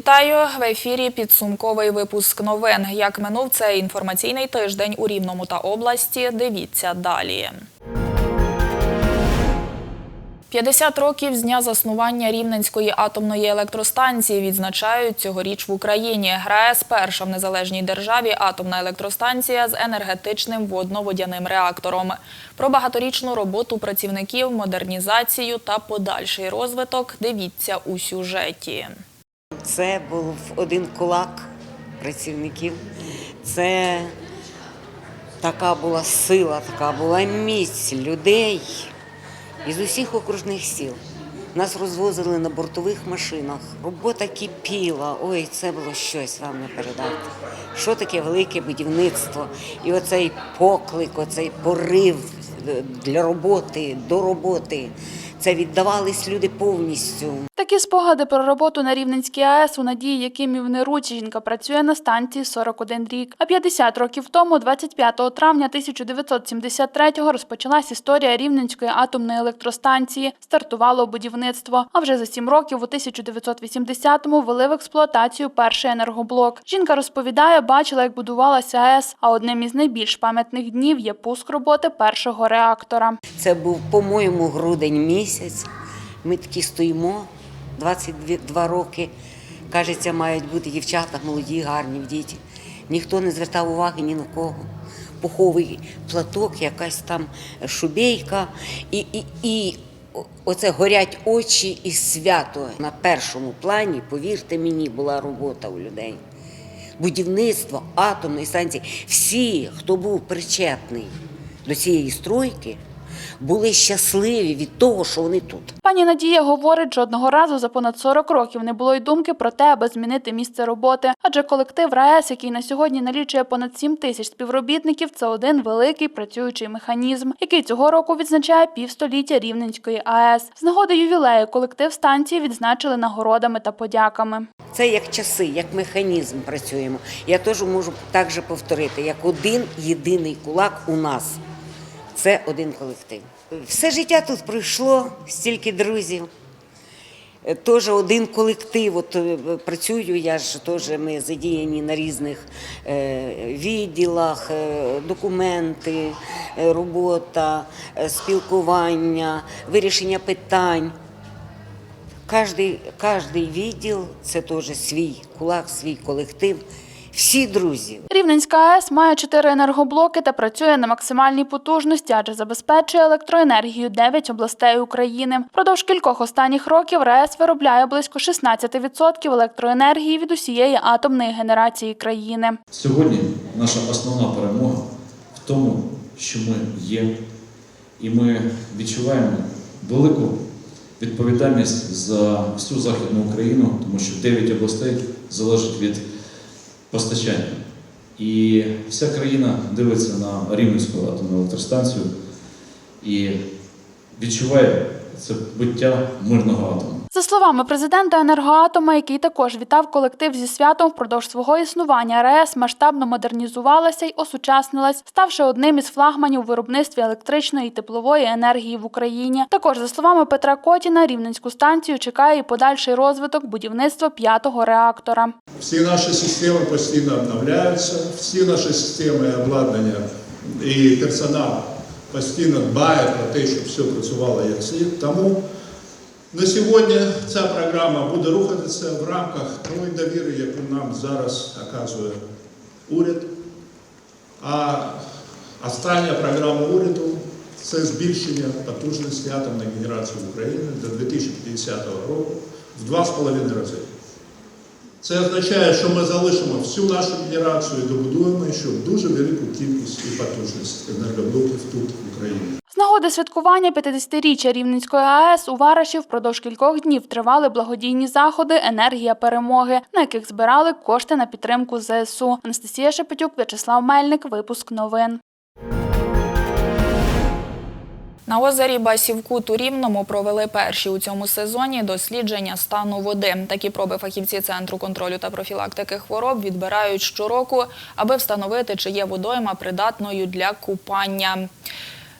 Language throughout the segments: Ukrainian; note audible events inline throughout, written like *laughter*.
Вітаю в ефірі. Підсумковий випуск новин. Як минув цей інформаційний тиждень у Рівному та області. Дивіться далі. 50 років з дня заснування Рівненської атомної електростанції відзначають цьогоріч в Україні. ГРАЕС – перша в незалежній державі атомна електростанція з енергетичним водно-водяним реактором. Про багаторічну роботу працівників, модернізацію та подальший розвиток дивіться у сюжеті. Це був один кулак працівників. Це така була сила, така була міць людей із усіх окружних сіл. Нас розвозили на бортових машинах. Робота кипіла. Ой, це було щось вам не передати. Що таке велике будівництво? І оцей поклик, оцей порив для роботи, до роботи. Це віддавались люди повністю. Такі спогади про роботу на Рівненській АЕС у Надії Якимів Неруці жінка працює на станції 41 рік. А 50 років тому, 25 травня 1973-го, розпочалась історія Рівненської атомної електростанції. Стартувало будівництво. А вже за сім років, у 1980-му, ввели в експлуатацію перший енергоблок. Жінка розповідає, бачила, як будувалася АЕС. А одним із найбільш пам'ятних днів є пуск роботи першого реактора. Це був, по-моєму, грудень місяць. Ми такі стоїмо 22 роки. Кажеться, мають бути дівчата молоді, гарні в діті. Ніхто не звертав уваги ні на кого. Пуховий платок, якась там шубейка, і, і, і оце горять очі і свято. На першому плані, повірте мені, була робота у людей. Будівництво атомної станції. Всі, хто був причетний до цієї стройки, були щасливі від того, що вони тут. Пані Надія говорить, жодного разу за понад 40 років не було й думки про те, аби змінити місце роботи. Адже колектив РаЕС, який на сьогодні налічує понад 7 тисяч співробітників, це один великий працюючий механізм, який цього року відзначає півстоліття Рівненської АЕС. З нагоди ювілею колектив станції відзначили нагородами та подяками. Це як часи, як механізм працюємо. Я теж можу так же повторити, як один єдиний кулак у нас. Це один колектив. Все життя тут пройшло, стільки друзів. Е, Теж один колектив. От е, працюю, я ж теж ми задіяні на різних е, відділах, документи, робота, спілкування, вирішення питань. Кожний відділ це теж свій кулак, свій колектив, всі друзі. Рівненська АЕС має чотири енергоблоки та працює на максимальній потужності, адже забезпечує електроенергію 9 областей України. Продовж кількох останніх років РаЕС виробляє близько 16% електроенергії від усієї атомної генерації країни. Сьогодні наша основна перемога в тому, що ми є, і ми відчуваємо велику відповідальність за всю Західну Україну, тому що 9 областей залежить від постачання. І вся країна дивиться на Рівненську атомну електростанцію і відчуває це буття мирного атому. За словами президента енергоатома, який також вітав колектив зі святом впродовж свого існування, РаЕС масштабно модернізувалася й осучаснилась, ставши одним із флагманів у виробництві електричної і теплової енергії в Україні. Також за словами Петра Котіна, рівненську станцію чекає і подальший розвиток будівництва п'ятого реактора. Всі наші системи постійно обновляються, всі наші системи обладнання і персонал постійно дбає про те, щоб все працювало як слід. Тому на сьогодні ця програма буде рухатися в рамках тої довіри, яку нам зараз оказує уряд. А остання програма уряду це збільшення потужності атомної генерації в Україні до 2050 року в 2,5 рази. Це означає, що ми залишимо всю нашу генерацію і добудуємо ще дуже велику кількість і потужність енергоблоків тут, в Україні. З нагоди святкування 50-річчя Рівненської АЕС у Вараші впродовж кількох днів тривали благодійні заходи Енергія перемоги, на яких збирали кошти на підтримку ЗСУ. Анастасія Шепетюк, В'ячеслав Мельник. Випуск новин. На озері Басівкут у Рівному провели перші у цьому сезоні дослідження стану води. Такі проби фахівці Центру контролю та профілактики хвороб відбирають щороку, аби встановити, чи є водойма придатною для купання.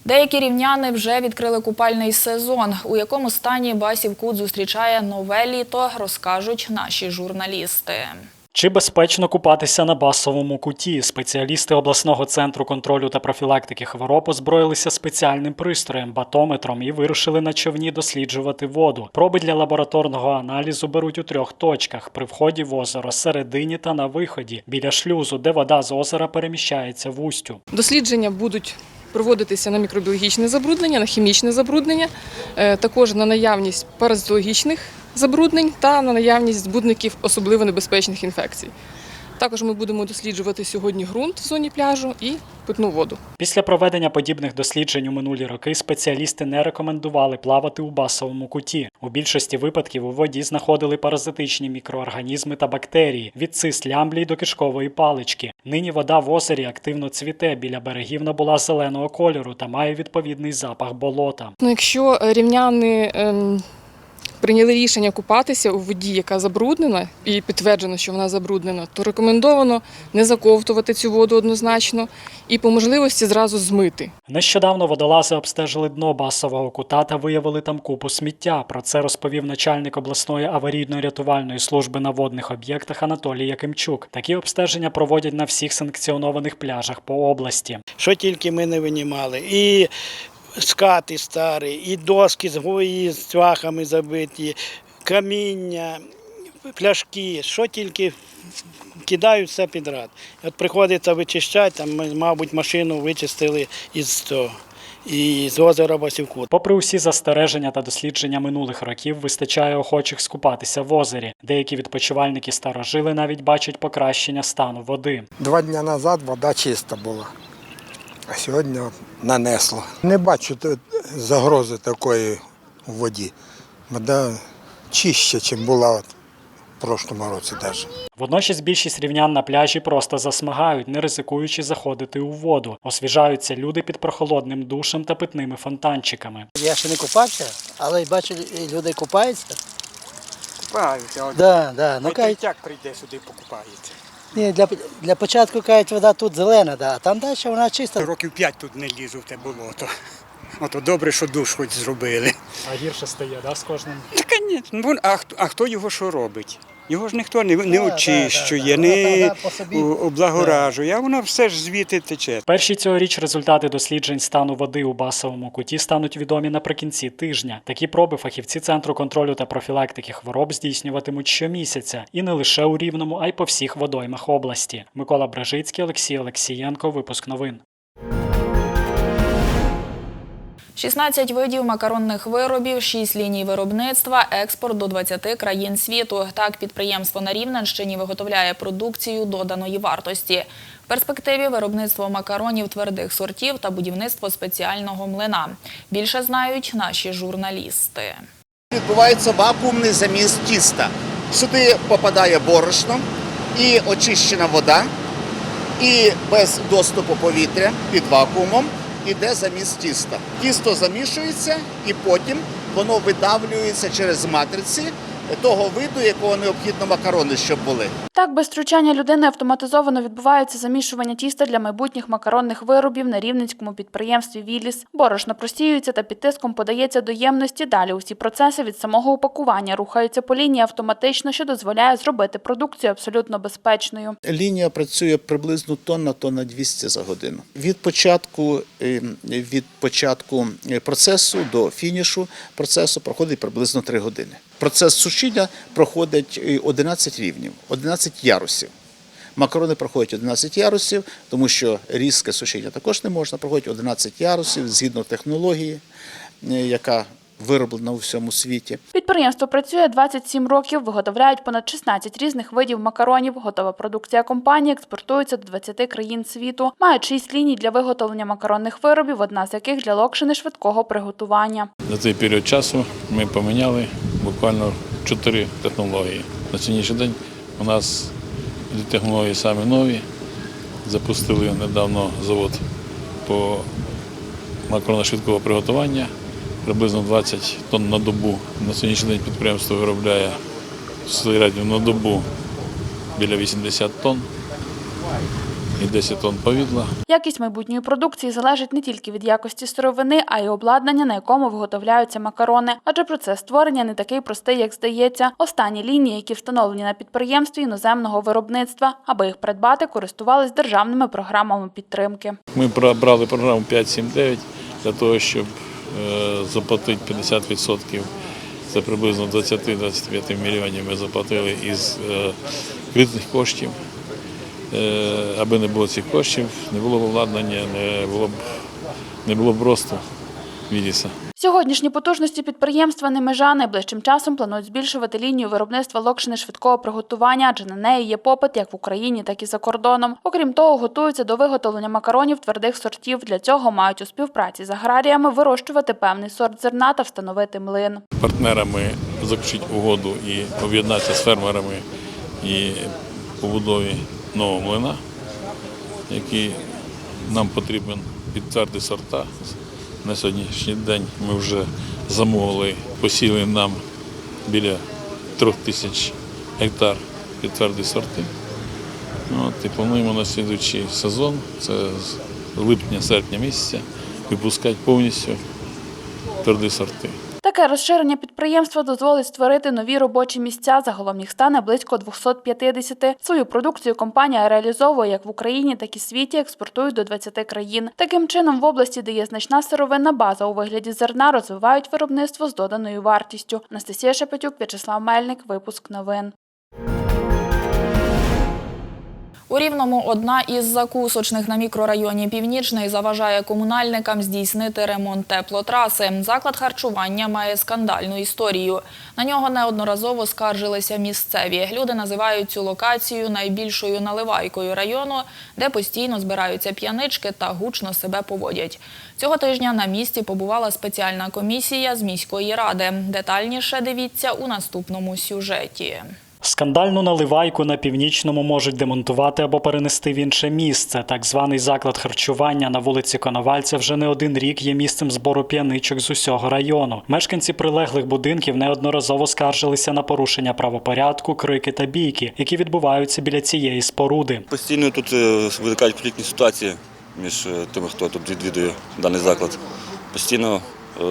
Деякі рівняни вже відкрили купальний сезон. У якому стані Басів Кут зустрічає нове літо, розкажуть наші журналісти. Чи безпечно купатися на басовому куті? Спеціалісти обласного центру контролю та профілактики хвороб озброїлися спеціальним пристроєм, батометром і вирушили на човні досліджувати воду. Проби для лабораторного аналізу беруть у трьох точках: при вході в озеро, середині та на виході, біля шлюзу, де вода з озера переміщається в устю. Дослідження будуть проводитися на мікробіологічне забруднення, на хімічне забруднення, е, також на наявність паразитологічних забруднень та на наявність збудників особливо небезпечних інфекцій. Також ми будемо досліджувати сьогодні ґрунт в зоні пляжу і питну воду. Після проведення подібних досліджень у минулі роки спеціалісти не рекомендували плавати у басовому куті. У більшості випадків у воді знаходили паразитичні мікроорганізми та бактерії від цис лямблій до кишкової палички. Нині вода в озері активно цвіте. Біля берегів набула зеленого кольору та має відповідний запах болота. Ну, якщо е, рівняни ем, прийняли рішення купатися у воді, яка забруднена, і підтверджено, що вона забруднена, то рекомендовано не заковтувати цю воду однозначно і по можливості зразу змити. Нещодавно водолази обстежили дно басового кута та виявили там купу сміття. Про це розповів начальник обласної аварійно-рятувальної служби на водних об'єктах Анатолій Якимчук. Такі обстеження проводять на всіх санкціонованих пляжах по області. що тільки ми не винімали. І скати старі, і доски з гої з цвяхами забиті, каміння, пляшки, що тільки кидають все підряд. От приходиться вичищати, там, ми, мабуть, машину вичистили із того. І з озера Басівку. Попри усі застереження та дослідження минулих років, вистачає охочих скупатися в озері. Деякі відпочивальники старожили навіть бачать покращення стану води. Два дні назад вода чиста була, а сьогодні нанесло. Не бачу загрози такої у воді. Вода чище, ніж була от в прошлому році навіть. Водночас більшість рівнян на пляжі просто засмагають, не ризикуючи заходити у воду. Освіжаються люди під прохолодним душем та питними фонтанчиками. Я ще не купався, але бачу, і люди купаються. Купаються, Да, да. Ну, прийде сюди покупається. Ні, для, для початку кажуть, вода тут зелена, да, а там далі вона чиста. Років п'ять тут не лізу в те болото. Ото добре, що душ хоч зробили. А гірше стає, да, з кожним. Та, звісно, а, а хто його що робить? Його ж ніхто не, не очищує, не облагоражує, а воно все ж звідти тече. Перші цьогоріч результати досліджень стану води у басовому куті стануть відомі наприкінці тижня. Такі проби фахівці центру контролю та профілактики хвороб здійснюватимуть щомісяця і не лише у рівному, а й по всіх водоймах області. Микола Бражицький, Олексій Олексієнко. Випуск новин. 16 видів макаронних виробів, 6 ліній виробництва, експорт до 20 країн світу. Так, підприємство на Рівненщині виготовляє продукцію доданої вартості. В перспективі виробництво макаронів твердих сортів та будівництво спеціального млина. Більше знають наші журналісти. Відбувається вакуумний заміс тіста. Сюди попадає борошно і очищена вода, і без доступу повітря під вакуумом іде заміс тіста. Тісто замішується і потім воно видавлюється через матриці того виду, якого необхідно макарони, щоб були. Так, без втручання людини автоматизовано відбувається замішування тіста для майбутніх макаронних виробів на рівненському підприємстві Віліс. Борошно просіюється та під тиском подається до ємності. Далі усі процеси від самого упакування рухаються по лінії автоматично, що дозволяє зробити продукцію абсолютно безпечною. Лінія працює приблизно тонна тонна 200 за годину. Від початку е, від початку процесу до фінішу процесу проходить приблизно 3 години. Процес сушіння проходить е, 11 рівнів, 11 ярусів. Макарони проходять 11 ярусів, тому що різке сушіння також не можна. Проходить 11 ярусів згідно технології, е, яка вироблена у всьому світі. Підприємство працює 27 років, виготовляють понад 16 різних видів макаронів. Готова продукція компанії експортується до 20 країн світу. Мають 6 ліній для виготовлення макаронних виробів, одна з яких для локшини швидкого приготування. За цей період часу ми поміняли буквально чотири технології. На сьогоднішній день у нас технології самі нові. Запустили недавно завод по макаронно приготування. Приблизно 20 тонн на добу. На сьогоднішній день підприємство виробляє в середньому на добу біля 80 тонн. І 10 тонн повідла. Якість майбутньої продукції залежить не тільки від якості сировини, а й обладнання, на якому виготовляються макарони. Адже процес створення не такий простий, як здається. Останні лінії, які встановлені на підприємстві іноземного виробництва, аби їх придбати, користувались державними програмами підтримки. Ми бра- брали програму 5.7.9 для того, щоб е, заплатити 50%. Це приблизно 20-25 мільйонів ми заплатили із е, кредитних коштів. Е, аби не було цих коштів, не було б обладнання, не було б, не було б росту Віліса. Сьогоднішні потужності підприємства не межа. Найближчим часом планують збільшувати лінію виробництва локшини швидкого приготування, адже на неї є попит як в Україні, так і за кордоном. Окрім того, готуються до виготовлення макаронів твердих сортів. Для цього мають у співпраці з аграріями вирощувати певний сорт зерна та встановити млин. партнерами заключити угоду і об'єднатися з фермерами і побудові нового млина, який нам потрібен під тверді сорта. На сьогоднішній день ми вже замовили, посіли нам біля трьох тисяч гектар під тверді сорти. От, і плануємо на слідуючий сезон, це з липня-серпня місяця, випускати повністю тверді сорти. Таке розширення підприємства дозволить створити нові робочі місця. Загалом їх стане близько 250. Свою продукцію компанія реалізовує як в Україні, так і світі, експортують до 20 країн. Таким чином, в області, де є значна сировинна база у вигляді зерна, розвивають виробництво з доданою вартістю. Анастасія Шепетюк, В'ячеслав Мельник, випуск новин. У Рівному одна із закусочних на мікрорайоні Північний заважає комунальникам здійснити ремонт теплотраси. Заклад харчування має скандальну історію. На нього неодноразово скаржилися місцеві. Люди називають цю локацію найбільшою наливайкою району, де постійно збираються п'янички та гучно себе поводять. Цього тижня на місці побувала спеціальна комісія з міської ради. Детальніше дивіться у наступному сюжеті. Скандальну наливайку на північному можуть демонтувати або перенести в інше місце. Так званий заклад харчування на вулиці Коновальця вже не один рік є місцем збору п'яничок з усього району. Мешканці прилеглих будинків неодноразово скаржилися на порушення правопорядку, крики та бійки, які відбуваються біля цієї споруди. Постійно тут е, виникають конфліктні ситуації між е, тими, хто тут відвідує даний заклад. Постійно е,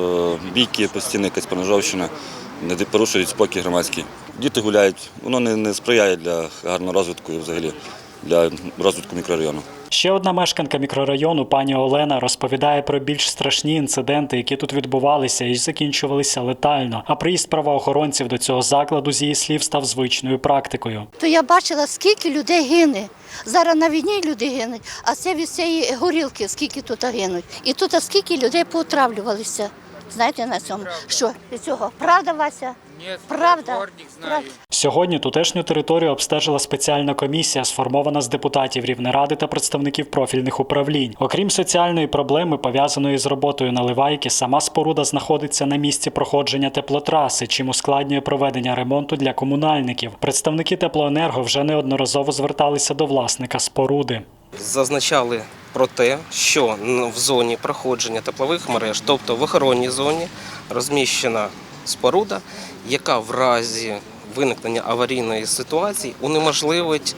бійки, постійно якась поножовщина, не порушують спокій громадський. Діти гуляють, воно не, не сприяє для гарного розвитку і взагалі для розвитку мікрорайону. Ще одна мешканка мікрорайону, пані Олена, розповідає про більш страшні інциденти, які тут відбувалися і закінчувалися летально. А приїзд правоохоронців до цього закладу, з її слів, став звичною практикою. То я бачила, скільки людей гине. Зараз на війні люди гинуть, а це від цієї горілки, скільки тут гинуть. І тут скільки людей поотравлювалися. Знаєте на цьому? Що цього? Правда, Вася? Правда? Правда? Сьогодні тутешню територію обстежила спеціальна комісія, сформована з депутатів Рівнеради та представників профільних управлінь. Окрім соціальної проблеми, пов'язаної з роботою наливайки, сама споруда знаходиться на місці проходження теплотраси, чим ускладнює проведення ремонту для комунальників. Представники теплоенерго вже неодноразово зверталися до власника споруди. Зазначали про те, що в зоні проходження теплових мереж, тобто в охоронній зоні, розміщена споруда, яка в разі виникнення аварійної ситуації унеможливить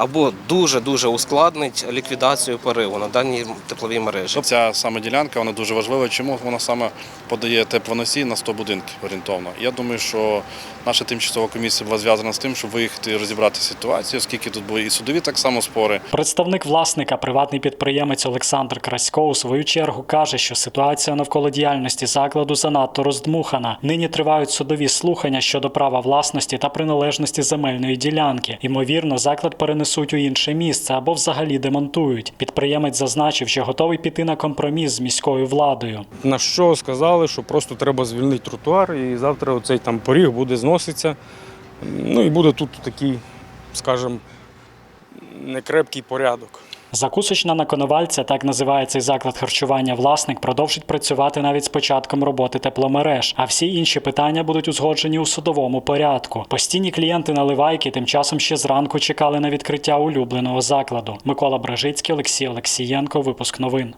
або дуже-дуже ускладнить ліквідацію пориву на даній тепловій мережі. Ця саме ділянка вона дуже важлива. Чому вона саме подає теплоносій на 100 будинків орієнтовно? Я думаю, що наша тимчасова комісія була зв'язана з тим, щоб виїхати і розібрати ситуацію, оскільки тут були і судові так само спори. Представник власника, приватний підприємець Олександр Красько, у свою чергу каже, що ситуація навколо діяльності закладу занадто роздмухана. Нині тривають судові слухання щодо права власності та приналежності земельної ділянки. Ймовірно, заклад перенесуть у інше місце або взагалі демонтують. Підприємець зазначив, що готовий піти на компроміс з міською владою. На що сказали, що просто треба звільнити тротуар, і завтра оцей там поріг буде зноситися. Ну і буде тут такий, скажімо, некрепкий порядок. Закусочна на Коновальця, так називає цей заклад харчування власник, продовжить працювати навіть з початком роботи тепломереж, а всі інші питання будуть узгоджені у судовому порядку. Постійні клієнти наливайки тим часом ще зранку чекали на відкриття улюбленого закладу. Микола Бражицький, Олексій Олексієнко. Випуск новин.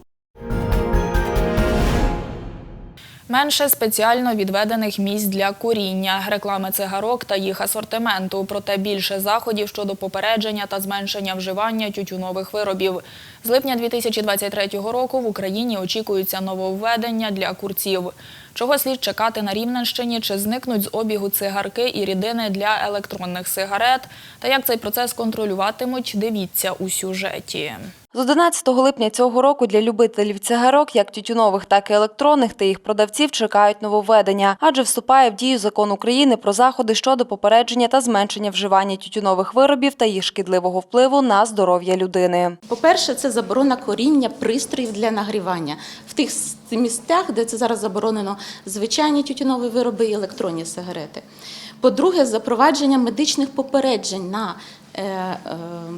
Менше спеціально відведених місць для куріння, реклами цигарок та їх асортименту, проте більше заходів щодо попередження та зменшення вживання тютюнових виробів. З липня 2023 року в Україні очікуються нововведення для курців. Чого слід чекати на Рівненщині, чи зникнуть з обігу цигарки і рідини для електронних сигарет, та як цей процес контролюватимуть, дивіться у сюжеті. З 11 липня цього року для любителів цигарок, як тютюнових, так і електронних та їх продавців чекають нововведення, адже вступає в дію закон України про заходи щодо попередження та зменшення вживання тютюнових виробів та їх шкідливого впливу на здоров'я людини. По-перше, це заборона коріння пристроїв для нагрівання в тих місцях, де це зараз заборонено звичайні тютюнові вироби і електронні сигарети. По-друге, запровадження медичних попереджень на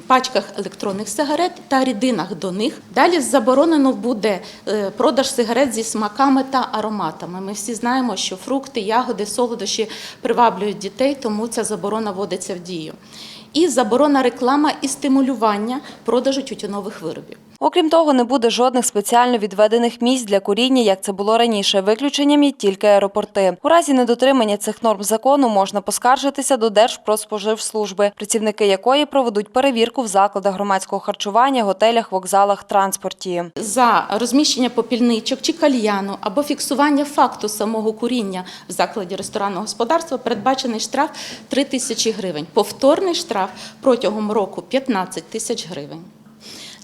пачках електронних сигарет та рідинах до них. Далі заборонено буде е, продаж сигарет зі смаками та ароматами. Ми всі знаємо, що фрукти, ягоди, солодощі приваблюють дітей, тому ця заборона вводиться в дію. І заборона реклама і стимулювання продажу тютюнових виробів. Окрім того, не буде жодних спеціально відведених місць для куріння, як це було раніше. Виключенням є тільки аеропорти. У разі недотримання цих норм закону можна поскаржитися до Держпродспоживслужби, працівники якої проведуть перевірку в закладах громадського харчування, готелях, вокзалах, транспорті. За розміщення попільничок чи кальяну або фіксування факту самого куріння в закладі ресторанного господарства передбачений штраф 3 тисячі гривень. Повторний штраф протягом року 15 тисяч гривень.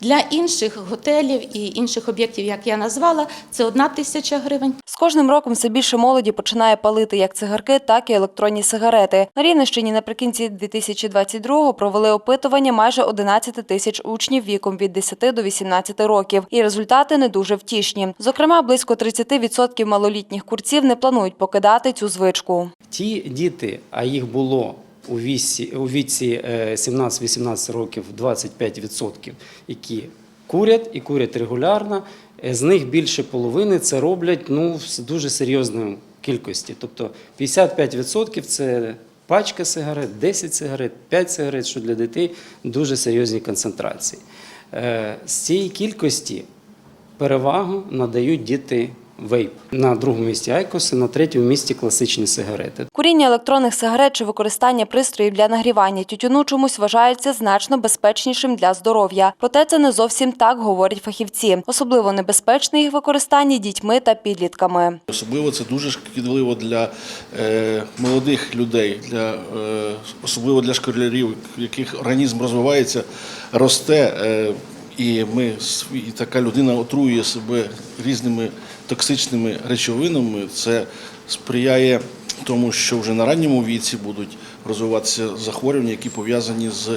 Для інших готелів і інших об'єктів, як я назвала, це 1 тисяча гривень. З кожним роком все більше молоді починає палити як цигарки, так і електронні сигарети. На Рівненщині наприкінці 2022-го провели опитування майже 11 тисяч учнів віком від 10 до 18 років. І результати не дуже втішні. Зокрема, близько 30% малолітніх курців не планують покидати цю звичку. Ті діти, а їх було у віці, у віці е, 17-18 років 25%, які курять і курять регулярно, е, з них більше половини це роблять ну, в дуже серйозній кількості. Тобто 55% це пачка сигарет, 10 сигарет, 5 сигарет, що для дітей дуже серйозні концентрації. Е, З цієї кількості перевагу надають діти вейп. На другому місці айкоси, на третьому місці класичні сигарети. Куріння електронних сигарет чи використання пристроїв для нагрівання тютюну чомусь вважається значно безпечнішим для здоров'я. Проте це не зовсім так говорять фахівці. Особливо небезпечне їх використання дітьми та підлітками. Особливо це дуже шкідливо для е, молодих людей, для, е, особливо для школярів, яких організм розвивається, росте. Е, і ми і така людина отруює себе різними токсичними речовинами. Це сприяє тому, що вже на ранньому віці будуть розвиватися захворювання, які пов'язані з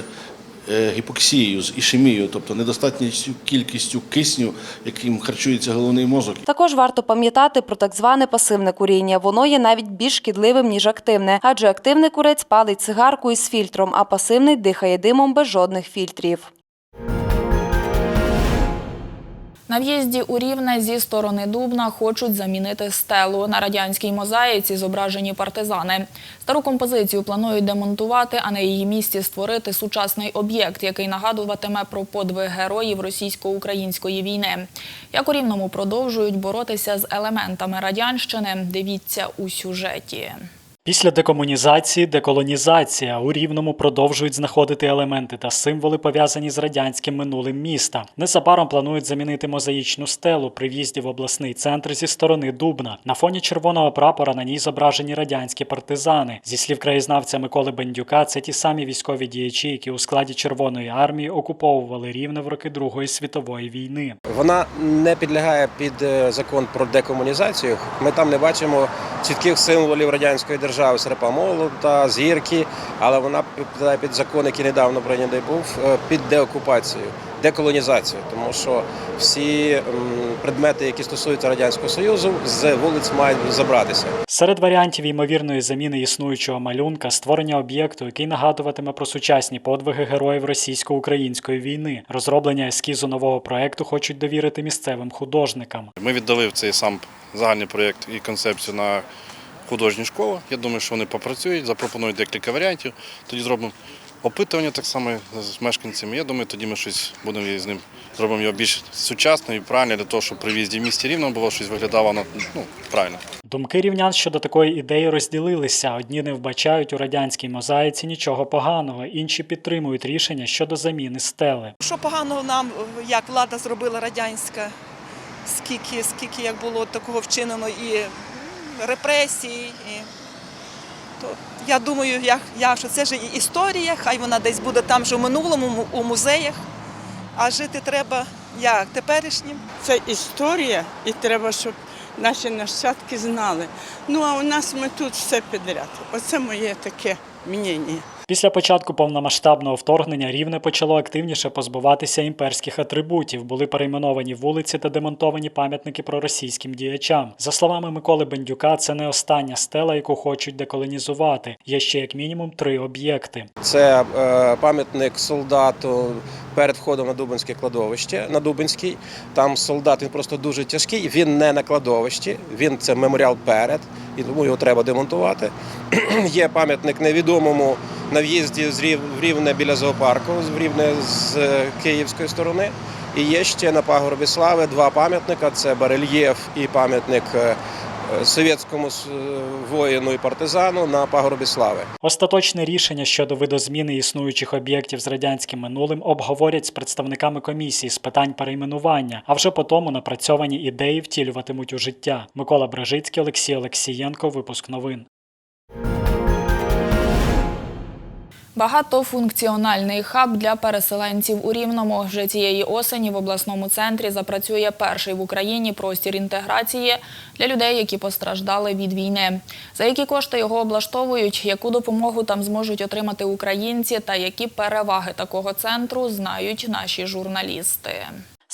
е, гіпоксією, з ішемією, тобто недостатністю кількістю кисню, яким харчується головний мозок. Також варто пам'ятати про так зване пасивне куріння. Воно є навіть більш шкідливим ніж активне, адже активний курець палить цигарку із фільтром, а пасивний дихає димом без жодних фільтрів. На в'їзді у Рівне зі сторони Дубна хочуть замінити стелу. На радянській мозаїці зображені партизани. Стару композицію планують демонтувати, а на її місці створити сучасний об'єкт, який нагадуватиме про подвиг героїв російсько-української війни. Як у Рівному продовжують боротися з елементами радянщини, дивіться у сюжеті. Після декомунізації, деколонізація у Рівному продовжують знаходити елементи та символи, пов'язані з радянським минулим міста. Незабаром планують замінити мозаїчну стелу при в'їзді в обласний центр зі сторони Дубна. На фоні червоного прапора на ній зображені радянські партизани. Зі слів краєзнавця Миколи Бендюка, це ті самі військові діячі, які у складі Червоної армії окуповували Рівне в роки Другої світової війни. Вона не підлягає під е, закон про декомунізацію. Ми там не бачимо чітких символів радянської держави, серпа молота, зірки, але вона підлягає під закон, який недавно прийнятий був, е, під деокупацію, деколонізацію. Тому що всі предмети, які стосуються радянського союзу, з вулиць мають забратися. Серед варіантів ймовірної заміни існуючого малюнка створення об'єкту, який нагадуватиме про сучасні подвиги героїв російсько-української війни. Розроблення ескізу нового проекту хочуть довірити місцевим художникам. Ми віддали цей сам загальний проєкт і концепцію на художню школу. Я думаю, що вони попрацюють, запропонують декілька варіантів. Тоді зробимо опитування так само з мешканцями. Я думаю, тоді ми щось будемо з ним зробимо його більш сучасно і правильно для того, щоб при в'їзді в місті рівно було щось виглядало ну, ну, правильно. Думки рівнян щодо такої ідеї розділилися. Одні не вбачають у радянській мозаїці нічого поганого, інші підтримують рішення щодо заміни стели. Що поганого нам, як влада зробила радянська, скільки, скільки як було такого вчинено і репресій. І... То я думаю, я, я, що це ж історія, хай вона десь буде там же в минулому, у музеях, а жити треба як теперішнім. Це історія, і треба, щоб наші нащадки знали. Ну а у нас ми тут все підряд. Оце моє таке мнення. Після початку повномасштабного вторгнення рівне почало активніше позбуватися імперських атрибутів. Були перейменовані вулиці та демонтовані пам'ятники проросійським діячам. За словами Миколи Бендюка, це не остання стела, яку хочуть деколонізувати. Є ще як мінімум три об'єкти. Це е, пам'ятник солдату перед входом на Дубинське кладовище. На Дубинський. Там солдат він просто дуже тяжкий. Він не на кладовищі, він це меморіал перед, і тому його треба демонтувати. *clears throat* Є пам'ятник невідомому на в'їзді з Рівне біля зоопарку, з Рівне з е, київської сторони. І є ще на пагорбі слави два пам'ятника: це барельєф і пам'ятник е, совєтському воїну і партизану на пагорбі слави. Остаточне рішення щодо видозміни існуючих об'єктів з радянським минулим обговорять з представниками комісії з питань перейменування, а вже по тому напрацьовані ідеї втілюватимуть у життя. Микола Бражицький, Олексій Олексієнко. Випуск новин. Багатофункціональний хаб для переселенців у Рівному. Вже цієї осені в обласному центрі запрацює перший в Україні простір інтеграції для людей, які постраждали від війни. За які кошти його облаштовують, яку допомогу там зможуть отримати українці та які переваги такого центру знають наші журналісти.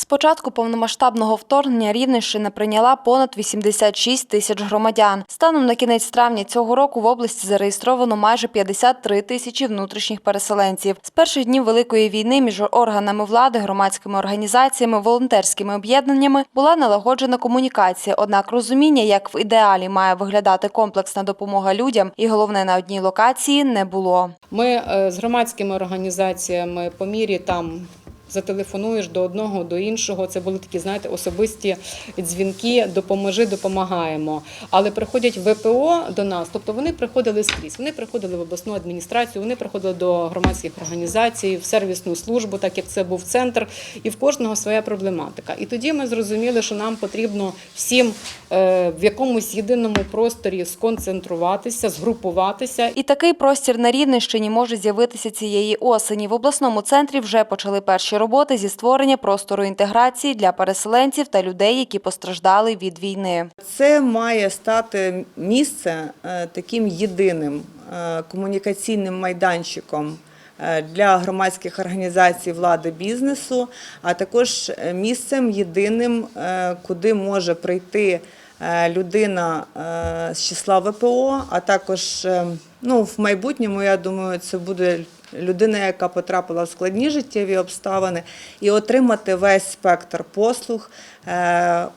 З початку повномасштабного вторгнення Рівненщина прийняла понад 86 тисяч громадян. Станом на кінець травня цього року в області зареєстровано майже 53 тисячі внутрішніх переселенців. З перших днів великої війни між органами влади, громадськими організаціями, волонтерськими об'єднаннями була налагоджена комунікація. Однак розуміння, як в ідеалі має виглядати комплексна допомога людям, і головне на одній локації не було. Ми е, з громадськими організаціями по мірі там. Зателефонуєш до одного, до іншого. Це були такі, знаєте, особисті дзвінки, допоможи, допомагаємо. Але приходять ВПО до нас, тобто вони приходили скрізь. Вони приходили в обласну адміністрацію, вони приходили до громадських організацій, в сервісну службу, так як це був центр, і в кожного своя проблематика. І тоді ми зрозуміли, що нам потрібно всім е, в якомусь єдиному просторі сконцентруватися, згрупуватися І такий простір на Рівненщині може з'явитися цієї осені. В обласному центрі вже почали перші роботи зі створення простору інтеграції для переселенців та людей, які постраждали від війни. Це має стати місце е, таким єдиним е, комунікаційним майданчиком е, для громадських організацій влади бізнесу, а також місцем єдиним, куди може прийти людина з числа ВПО, а також ну, в майбутньому, я думаю, це буде людина, яка потрапила в складні життєві обставини, і отримати весь спектр послуг. е,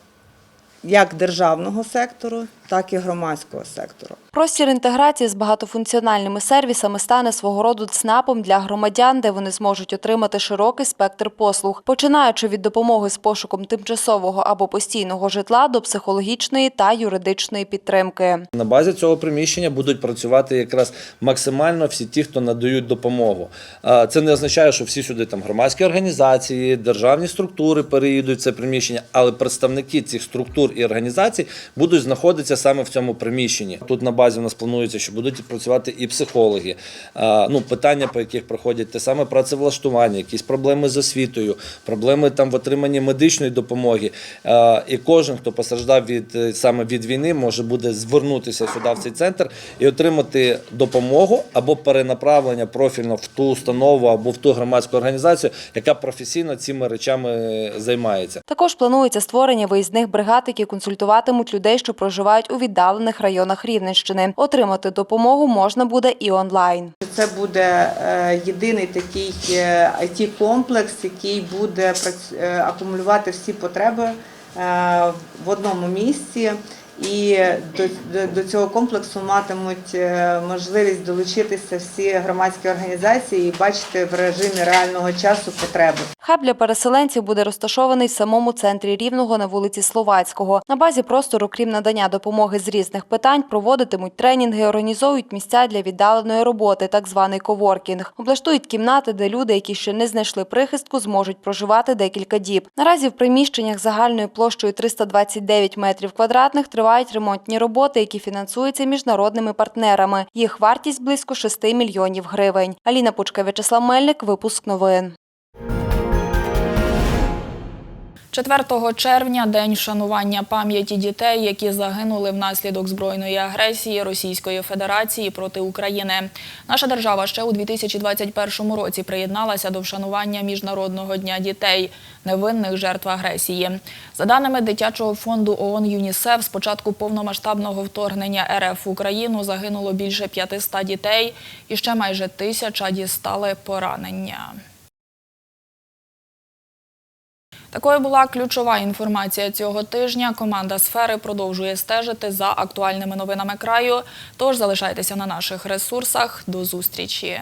як державного сектору, так і громадського сектору. Простір інтеграції з багатофункціональними сервісами стане свого роду ЦНАПом для громадян, де вони зможуть отримати широкий спектр послуг, починаючи від допомоги з пошуком тимчасового або постійного житла до психологічної та юридичної підтримки. На базі цього приміщення будуть працювати якраз максимально всі ті, хто надають допомогу. Це не означає, що всі сюди там громадські організації, державні структури переїдуть в це приміщення, але представники цих структур і організацій будуть знаходитися саме в цьому приміщенні. Тут на базі у нас планується, що будуть працювати і психологи. Ну, питання, по яких проходять те саме працевлаштування, якісь проблеми з освітою, проблеми там в отриманні медичної допомоги. І кожен, хто постраждав від е, саме від війни, може буде звернутися сюди в цей центр і отримати допомогу або перенаправлення профільно в ту установу або в ту громадську організацію, яка професійно цими речами займається. Також планується створення виїзних бригад, які консультуватимуть людей, що проживають у віддалених районах Рівненщини. Отримати допомогу можна буде і онлайн. Це буде е, єдиний такий it комплекс який буде е, акумулювати всі потреби е, в одному місці. І до, до, до цього комплексу матимуть е, можливість долучитися всі громадські організації і бачити в режимі реального часу потреби. Хаб для переселенців буде розташований в самому центрі Рівного на вулиці Словацького. На базі простору, крім надання допомоги з різних питань, проводитимуть тренінги, організовують місця для віддаленої роботи, так званий коворкінг. Облаштують кімнати, де люди, які ще не знайшли прихистку, зможуть проживати декілька діб. Наразі в приміщеннях загальною площею 329 метрів квадратних тривають ремонтні роботи, які фінансуються міжнародними партнерами. Їх вартість близько 6 мільйонів гривень. Аліна Пучка, В'ячеслав Мельник, випуск новин. 4 червня – день вшанування пам'яті дітей, які загинули внаслідок збройної агресії Російської Федерації проти України. Наша держава ще у 2021 році приєдналася до вшанування Міжнародного дня дітей, невинних жертв агресії. За даними дитячого фонду ООН ЮНІСЕФ, з початку повномасштабного вторгнення РФ в Україну загинуло більше 500 дітей і ще майже тисяча дістали поранення. Такою була ключова інформація цього тижня. Команда сфери продовжує стежити за актуальними новинами краю. Тож залишайтеся на наших ресурсах. До зустрічі.